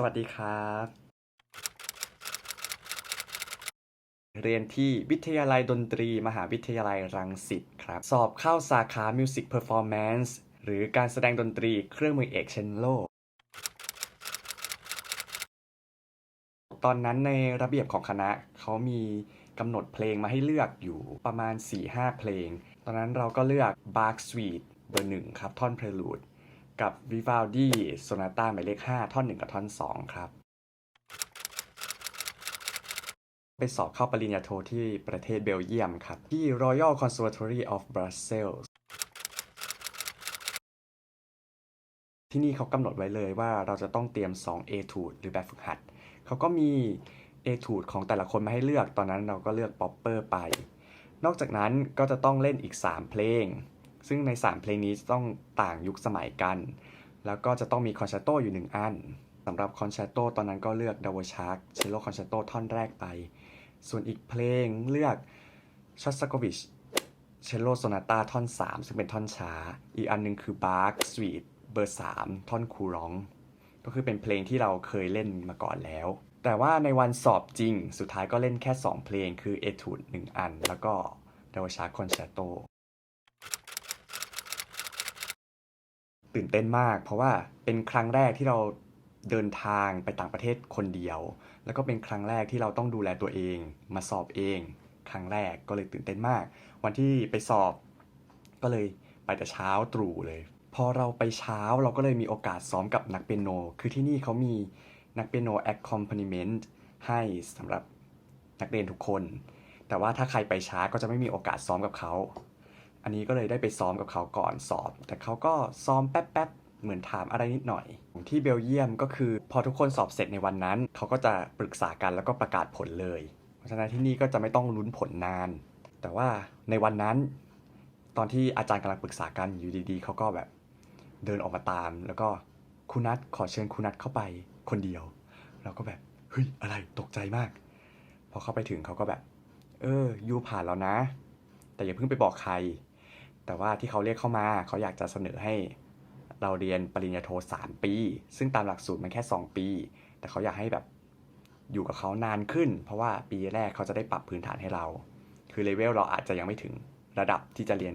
สวัสดีครับ เรียนที่วิทยาลัยดนตรี มหาวิทยาลัยรังสิตครับ สอบเข้าสาขา Music Performance หรือการแสดงดนตรีเครื่องมือเอกเชนโล ตอนนั้นในระเบียบของคณะเขามีกำหนดเพลงมาให้เลือกอยู่ประมาณ 4-5 เพลง ตอนนั้นเราก็เลือก Bark Suite เบอร์หนึ่งครับท่อน Prelude กับ Vivaldi Sonata หมายเลข 5 ท่อน 1 กับท่อน 2 ครับ ไปสอบเข้าปริญญาโทที่ประเทศเบลเยียมครับ ที่ Royal Conservatory of Brussels ที่นี่เขากำหนดไว้เลยว่าเราจะต้องเตรียม2 A ทูดหรือแบบฝึกหัด เขาก็มี A ทูดของแต่ละคนมาให้เลือก ตอนนั้นเราก็เลือกป๊อปเปอร์ไป นอกจากนั้นก็จะต้องเล่นอีก 3 เพลง ซึ่งใน 3 เพลงนี้ต้องต่างยุคสมัยกัน แล้วก็จะต้องมีคอนแชตโตอยู่ 1 อันสำหรับคอนแชตโตตอนนั้นก็เลือกดาวชาร์กเชลโลคอนแชตโตท่อนแรกไป ส่วนอีกเพลงเลือกชอสโกวิชเชลโลโซนาตาท่อน 3 ซึ่งเป็นท่อนช้า อีกอันหนึงคือบาร์กสวีทเบอร์ 3 ท่อนคูร้อง ก็คือเป็นเพลงที่เราเคยเล่นมาก่อนแล้ว แต่ว่าในวันสอบจริง สุดท้ายก็เล่นแค่ 2 เพลงคือเอทูด1อัน แล้วก็ดาวชาร์กคอนแชตโต ตื่นเต้นมาก เพราะว่าเป็นครั้งแรกที่เราเดินทางไปต่างประเทศคนเดียว แล้วก็เป็นครั้งแรกที่เราต้องดูแลตัวเอง มาสอบเอง ครั้งแรกก็เลยตื่นเต้นมาก วันที่ไปสอบ ก็เลยไปแต่เช้าตรู่เลย พอเราไปเช้าเราก็เลยมีโอกาสซ้อมกับนักเปียโน คือที่นี่เขามีนักเปียโน accompaniment ให้สำหรับนักเรียนทุกคน แต่ว่าถ้าใครไปช้าก็จะไม่มีโอกาสซ้อมกับเขา อันนี้ก็เลยได้ไปซ้อมกับเขาก่อนสอบ แต่เขาก็ซ้อมแป๊บๆเหมือนถามอะไรนิดหน่อย ที่เบลเยียมก็คือพอทุกคนสอบเสร็จในวันนั้น เขาก็จะปรึกษากันแล้วก็ประกาศผลเลย เพราะฉะนั้นที่นี่ก็จะไม่ต้องลุ้นผลนาน แต่ว่าในวันนั้น ตอนที่อาจารย์กำลังปรึกษากันอยู่ดีๆเขาก็แบบเดินออกมาตาม แล้วก็คุณนัทขอเชิญคุณนัทเข้าไปคนเดียว เราก็แบบเฮ้ยอะไรตกใจมาก พอเข้าไปถึงเขาก็แบบ เออยูผ่านแล้วนะ แต่อย่าเพิ่งไปบอกใคร แต่ว่าที่เขาเรียกเข้ามาเขาอยากจะเสนอให้เราเรียนปริญญาโท3 ปี ซึ่งตามหลักสูตรมันแค่ 2 ปี แต่เขาอยากให้แบบอยู่กับเขานานขึ้น เพราะว่าปีแรกเขาจะได้ปรับพื้นฐานให้เรา คือเลเวลเราอาจจะยังไม่ถึงระดับที่จะเรียน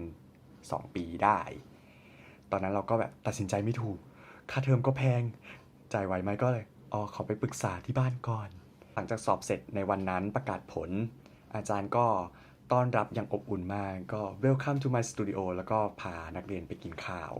2 ปีได้ ตอนนั้นเราก็แบบตัดสินใจไม่ถูก ค่าเทอมก็แพง จ่ายไหวไหมก็เลยอ๋อขอไปปรึกษาที่บ้านก่อน หลังจากสอบเสร็จในวันนั้นประกาศผล อาจารย์ก็ ต้อนรับอย่างอบอุ่นมากก็ welcome to my studio แล้วก็พานักเรียนไปกินข้าว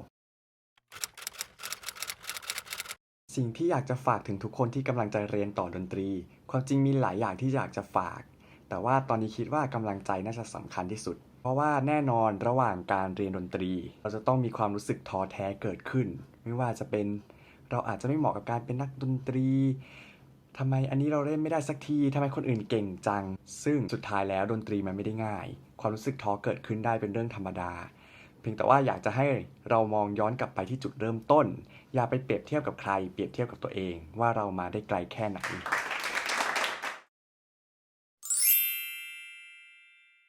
สิ่งที่อยากจะฝากถึงทุกคนที่กำลังจะเรียนต่อดนตรี ความจริงมีหลายอย่างที่อยากจะฝาก แต่ว่าตอนนี้คิดว่ากำลังใจน่าจะสำคัญที่สุด เพราะว่าแน่นอนระหว่างการเรียนดนตรี เราจะต้องมีความรู้สึกท้อแท้เกิดขึ้น ไม่ว่าจะเป็นเราอาจจะไม่เหมาะกับการเป็นนักดนตรี ทำไมอันนี้เราเล่นไม่ได้สักทีทำไมคนอื่นเก่งจัง ซึ่งสุดท้ายแล้วดนตรีมันไม่ได้ง่าย ความรู้สึกท้อเกิดขึ้นได้เป็นเรื่องธรรมดา เพียงแต่ว่าอยากจะให้เรามองย้อนกลับไปที่จุดเริ่มต้น อย่าไปเปรียบเทียบกับใคร เปรียบเทียบกับตัวเองว่าเรามาได้ไกลแค่ไหน